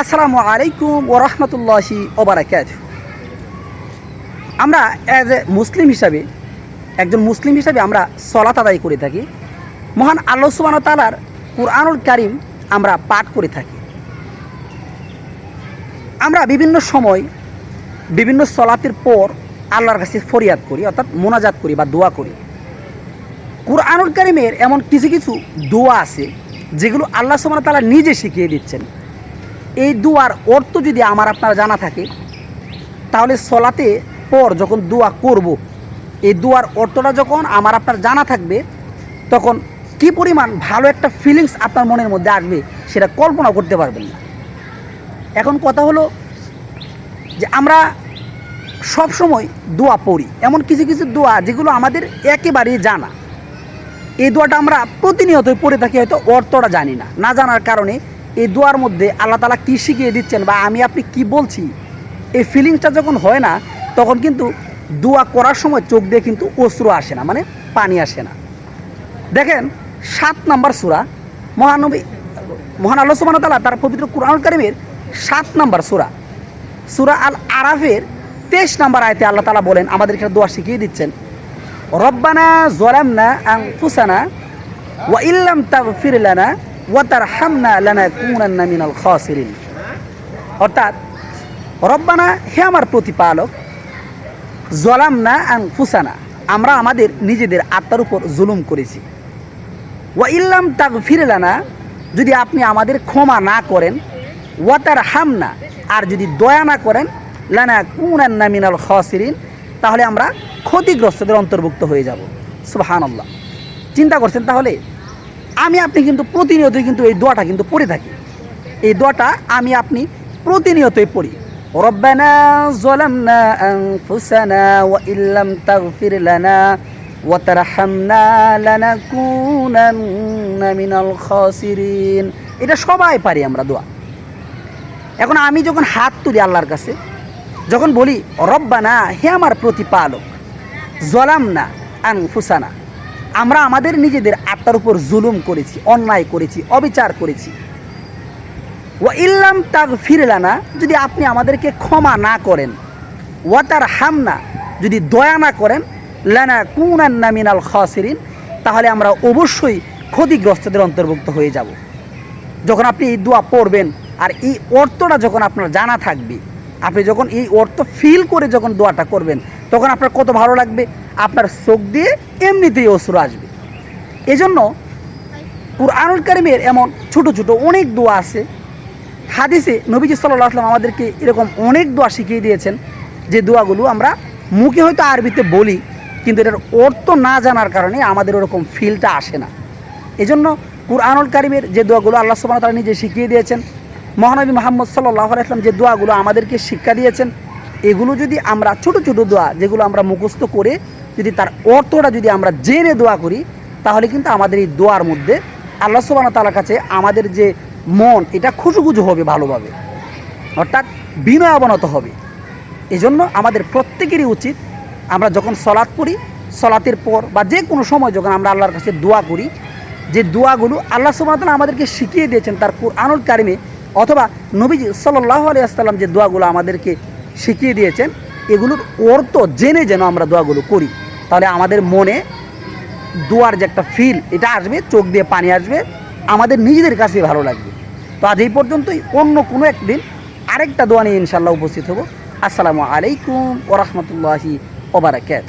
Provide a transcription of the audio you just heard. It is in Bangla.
আসসালামু আলাইকুম ও রহমতুল্লাহি ওবরাকাত আমরা অ্যাজ এ মুসলিম হিসাবে, একজন মুসলিম হিসাবে আমরা সলাত আদায় করে থাকি। মহান আল্লাহ সুবান তালার কুরআনুল কারিম আমরা পাঠ করে থাকি। আমরা বিভিন্ন সময় বিভিন্ন সলাতের পর আল্লাহর কাছে ফরিয়াদ করি, অর্থাৎ মোনাজাত করি বা দোয়া করি। কুরআনুল কারিমের এমন কিছু কিছু দোয়া আছে, যেগুলো আল্লাহ সুবান তালা নিজে শিখিয়ে দিচ্ছেন। এই দুয়ার অর্থ যদি আমার আপনার জানা থাকে, তাহলে সলাতে পর যখন দোয়া করব, এই দুয়ার অর্থটা যখন আমার আপনার জানা থাকবে, তখন কি পরিমাণ ভালো একটা ফিলিংস আপনার মনের মধ্যে আসবে সেটা কল্পনা করতে পারবেন না। এখন কথা হলো যে আমরা সব সময় দোয়া পড়ি, এমন কিছু কিছু দোয়া যেগুলো আমাদের একেবারেই জানা। এই দোয়াটা আমরা প্রতিনিয়তই পড়ে থাকি, হয়তো অর্থটা জানি না। না জানার কারণে এই দোয়ার মধ্যে আল্লাহ তালা কী শিখিয়ে দিচ্ছেন বা আমি আপনি কি বলছি, এই ফিলিংসটা যখন হয় না, তখন কিন্তু দোয়া করার সময় চোখ দিয়ে কিন্তু অশ্রু আসে না মানে পানি আসে না। দেখেন, সাত নাম্বার সুরা, মহানবী, মহান আল্লাহ সুবাহ তালা তার পবিত্র কুরআন কারিমের সাত নাম্বার সুরা সুরা আল আরাফের তেইশ নাম্বার আয়তে আল্লাহ তালা বলেন, আমাদের একটা দোয়া শিখিয়ে দিচ্ছেন, রব্বানা জলামনা আং ফুসানা ওয়া ইল্লাম তাগফির লানা ওয়া তারহামনা লানা কুনান্না মিনাল খাসিরিন। অর্থাৎ, রব্বানা, হে আমার প্রতিপালক জলাম না আং ফুসানা আমরা আমাদের নিজেদের আত্মার উপর জুলুম করেছি। ওয়া ইল্লাম তাগ ফিরেলানা যদি আপনি আমাদের ক্ষমা না করেন ওয়াতার হামনা আর যদি দয়া না করেন লানা কুনান্না মিনাল খসিরিন, তাহলে আমরা ক্ষতিগ্রস্তদের অন্তর্ভুক্ত হয়ে যাব। সুবাহান চিন্তা করছেন তাহলে? আমি আপনি কিন্তু প্রতিনিয়তই কিন্তু এই দোয়াটা কিন্তু পড়ে থাকি। এই দোয়াটা আমি আপনি প্রতিনিয়তই পড়ি। এটা সবাই পারি আমরা দোয়া। এখন আমি যখন হাত তুলি আল্লাহর কাছে, যখন বলি, রব্বানা, হে আমার প্রতিপালক জলাম না আনফুসানা। আমরা আমাদের নিজেদের আত্মার উপর জুলুম করেছি, অন্যায় করেছি, অবিচার করেছি। ও ইল্লাম তাগ ফিরলানা যদি আপনি আমাদেরকে ক্ষমা না করেন ওয়াতার হামনা যদি দয়া না করেন, লানা কুনান্না মিনাল খসিরিন, তাহলে আমরা অবশ্যই ক্ষতিগ্রস্তদের অন্তর্ভুক্ত হয়ে যাব। যখন আপনি এই দোয়া পড়বেন, আর এই অর্থটা যখন আপনার জানা থাকবে, আপনি যখন এই অর্থ ফিল করে যখন দোয়াটা করবেন, তখন আপনার কত ভালো লাগবে? আপনার চোখ দিয়ে এমনিতেই অসুর আসবে। এজন্য কুরআনুল কারিমের এমন ছোট ছোট অনেক দোয়া আছে। হাদিসে নবীজি সাল্লাহ আসলাম আমাদেরকে এরকম অনেক দোয়া শিখিয়ে দিয়েছেন। যে দোয়াগুলো আমরা মুখে হয়তো আরবিতে বলি, কিন্তু এটার অর্থ না জানার কারণে আমাদের ওরকম ফিলটা আসে না। এজন্য কুরআনুল কারিমের যে দোয়াগুলো আল্লাহ সুবাহ তারা নিজে শিখিয়ে দিয়েছেন, মহানবী মোহাম্মদ সাল্লাহ আসলাম যে দোয়াগুলো আমাদেরকে শিক্ষা দিয়েছেন, এগুলো যদি আমরা ছোট ছোট দোয়া যেগুলো আমরা মুখস্থ করে যদি তার অর্থটা যদি আমরা জেনে দোয়া করি, তাহলে কিন্তু আমাদের এই দোয়ার মধ্যে আল্লাহ সুবাহ তালার কাছে আমাদের যে মন, এটা খুশুখুজু হবে ভালোভাবে। অর্থাৎ বিনয় অবনত হবে। এজন্য আমাদের প্রত্যেকেরই উচিত আমরা যখন সলাৎ করি সলাতের পর বা যে কোনো সময় যখন আমরা আল্লাহর কাছে দোয়া করি, যে দোয়াগুলো আল্লাহ সুবাহতাল্লাহ আমাদেরকে শিখিয়ে দিয়েছেন তার কোরআনুল কারিমে, অথবা নবীজি সাল্লাহ আলি আসসালাম যে দোয়াগুলো আমাদেরকে শিখিয়ে দিয়েছেন এগুলোর অর্থ জেনে যেন আমরা দোয়াগুলো করি। তাহলে আমাদের মনে দোয়ার যে একটা ফিল এটা আসবে, চোখ দিয়ে পানি আসবে, আমাদের নিজেদের কাছে ভালো লাগবে। তো আজ এই পর্যন্তই, অন্য কোনো একদিন আরেকটা দোয়া নিয়ে ইনশাল্লাহ উপস্থিত হব। আসসালামু আলাইকুম ওরহমতুল্লাহি ওবরাকাত